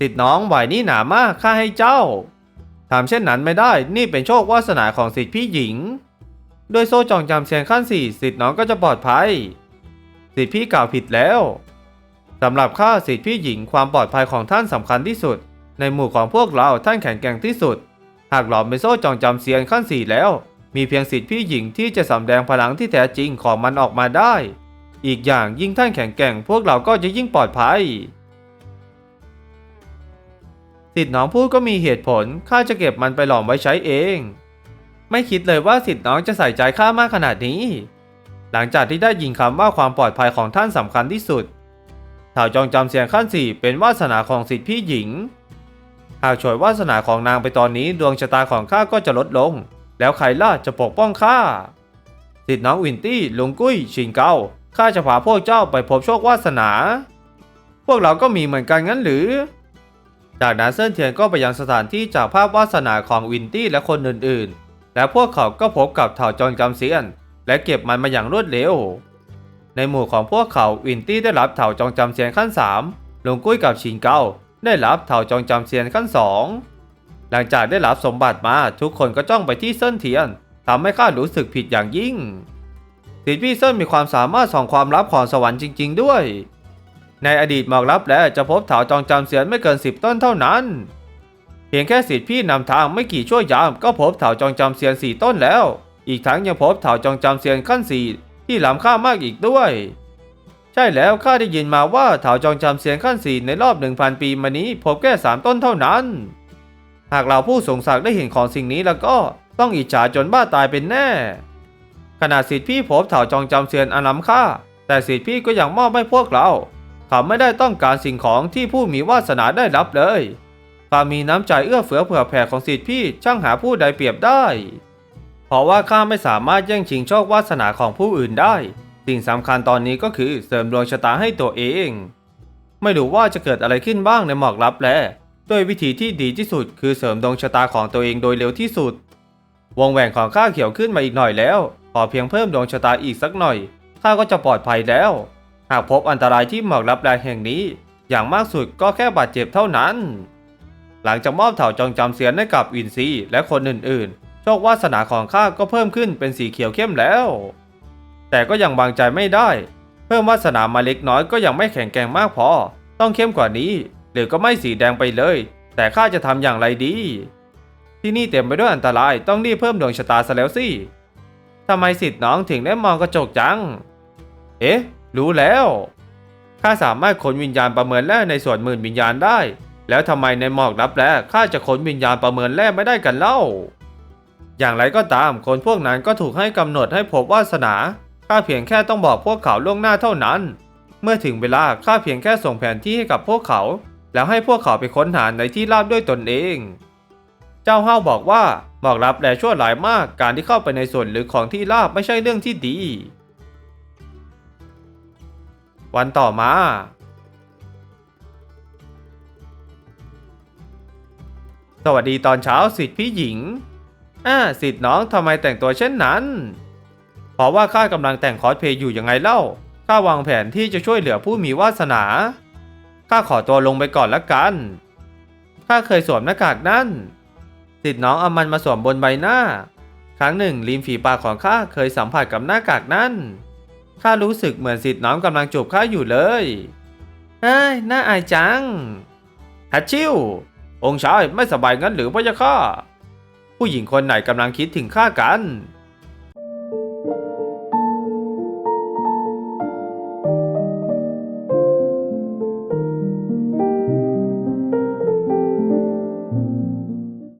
สิทธิ์น้องไหวนี่หนามากข้าให้เจ้าทำเช่นนั้นไม่ได้ นี่เป็นโชควาสนาของสิทธิพี่หญิง ด้วยโซ่จองจำเซียนขั้นสี่สิทธิ์น้องก็จะปลอดภัย สิทธิพี่กล่าวผิดแล้วสำหรับข้าสิทธิพี่หญิงความปลอดภัยของท่านสำคัญที่สุด ในหมู่ของพวกเราท่านแข็งแกร่งที่สุด หากหลอมเป็นโซ่จองจำเซียนขั้นสี่แล้ว มีเพียงสิทธิพี่หญิงที่จะสำแดงพลังที่แท้จริงของมันออกมาได้ อีกอย่างยิ่งท่านแข็งแกร่งพวกเราก็จะยิ่งปลอดภัย สิทธิ์น้องพูดก็มีเหตุผล ข้าจะเก็บมันไปหลอมไว้ใช้เอง ไม่คิดเลยว่าสิทธิ์น้องจะใส่ใจข้ามากขนาดนี้ หลังจากที่ได้ยินคำว่าความปลอดภัยของท่านสำคัญที่สุดถ่าจองจำเสียงขั้นสี่เป็นวาสนาของสิทธิพี่หญิง หากฉวยวาสนาของนางไปตอนนี้ดวงชะตาของข้าก็จะลดลง แล้วใครล่ะจะปกป้องข้า สิทธิ์น้องวินตี้ลุงกุ้ย ชิงเกาข้าจะพาพวกเจ้าไปพบโชควาสนา พวกเราก็มีเหมือนกันงั้นหรือ จากนั้นเซินเทียนก็ไปยังสถานที่จากภาพวาสนาของวินตี้และคนอื่นๆ และพวกเขาก็พบกับเถ่าจองจำเซียน และเก็บมันมาอย่างรวดเร็ว ในหมู่ของพวกเขาวินตี้ได้รับเถ่าจองจำเซียนขั้น 3ลุงกุ้ยกับชิงเกาได้รับเถ่าจองจำเซียนขั้น 2 หลังจากได้รับสมบัติมาทุกคนก็จ้องไปที่เซินเทียนทำให้ข้ารู้สึกผิดอย่างยิ่งสิทธิพี่เซินมีความสามารถส่องความลับของสวรรค์จริง ๆ ด้วย ในอดีตหมอกลับและจะพบเถาจองจำเสียนไม่เกิน10ต้นเท่านั้น เพียงแค่สิทธิพี่นำทางไม่กี่ชั่วยามก็พบเถาจองจำเสียนสี่ต้นแล้ว อีกทั้งยังพบเถาจองจำเสียนขั้นสี่ที่ล้ำค่ามากอีกด้วย ใช่แล้วข้าได้ยินมาว่าเถาจองจำเสียนขั้นสี่ในรอบ1,000ปีมานี้พบแค่สามต้นเท่านั้น หากเราผู้สงสักได้เห็นของสิ่งนี้แล้วก็ต้องอิจฉาจนบ้าตายเป็นแน่ขณะสิทธิพี่พบเถาจองจำเสียนอันล้ำค่าแต่สิทธิพี่ก็ยังมอบให้พวกเรา ขาไม่ได้ต้องการสิ่งของที่ผู้มีวาสนาได้รับเลยความมีน้ำใจเอื้อเฟื้อเผื่อแผ่ของสิทธิพี่ช่างหาผู้ใดเปรียบได้ เพราะว่าข้าไม่สามารถแย่งชิงโชควาสนาของผู้อื่นได้ สิ่งสำคัญตอนนี้ก็คือเสริมดวงชะตาให้ตัวเอง ไม่รู้ว่าจะเกิดอะไรขึ้นบ้างในหมอกลับแลด้วยวิธีที่ดีที่สุดคือเสริมดวงชะตาของตัวเองโดยเร็วที่สุด วงแหวนของข้าเขียวขึ้นมาอีกหน่อยแล้ว ขอเพียงเพิ่มดวงชะตาอีกสักหน่อยข้าก็จะปลอดภัยแล้ว หากพบอันตรายที่หมอกลับแลแห่งนี้ อย่างมากสุดก็แค่บาดเจ็บเท่านั้น หลังจากมอบเถาจองจำเสียนให้กับวินซีและคนอื่นๆ โชควาสนาของข้าก็เพิ่มขึ้นเป็นสีเขียวเข้มแล้ว แต่ก็ยังวางใจไม่ได้ เพิ่มวาสนามาเล็กน้อยก็ยังไม่แข็งแกร่งมากพอ ต้องเข้มกว่านี้ หรือก็ไม่สีแดงไปเลย แต่ข้าจะทำอย่างไรดี ที่นี่เต็มไปด้วยอันตรายต้องรีบเพิ่มดวงชะตาซะแล้วสิทำไมสิทธิ์น้องถึงได้มองกระจกจัง เอ๊ะ รู้แล้วข้าสามารถขนวิญญาณประเมินแร่ในส่วนหมื่นวิญญาณได้ แล้วทำไมในหมอกรับแร่ข้าจะขนวิญญาณประเมินแร่ไม่ได้กันเล่า อย่างไรก็ตามคนพวกนั้นก็ถูกให้กำหนดให้พบวาสนาข้าเพียงแค่ต้องบอกพวกเขาล่วงหน้าเท่านั้น เมื่อถึงเวลาข้าเพียงแค่ส่งแผนที่ให้กับพวกเขา แล้วให้พวกเขาไปค้นหาในที่ราบด้วยตนเอง เจ้าห้าวบอกว่าหมอกรับแลชั่วหลายมาก การที่เข้าไปในส่วนลึกของที่ราบไม่ใช่เรื่องที่ดี วันต่อมาสวัสดีตอนเช้าสิทธิพี่หญิง อ่าสิทธิน้องทำไมแต่งตัวเช่นนั้น เพราะว่าข้ากำลังแต่งคอสเพลย์อยู่ยังไงเล่า ข้าวางแผนที่จะช่วยเหลือผู้มีวาสนา ข้าขอตัวลงไปก่อนละกัน ข้าเคยสวมหน้ากากนั่น สิทธิน้องเอามันมาสวมบนใบหน้า ครั้งหนึ่งริมฝีปากของข้าเคยสัมผัสกับหน้ากากนั่น ข้ารู้สึกเหมือนสิทธิ์น้อมกำลังจูบข้าอยู่เลยเฮ้ยน่าอายจังฮัตชิวองค์ชายไม่สบายงั้นหรือพะยะข้าผู้หญิงคนไหนกำลังคิดถึงข้ากัน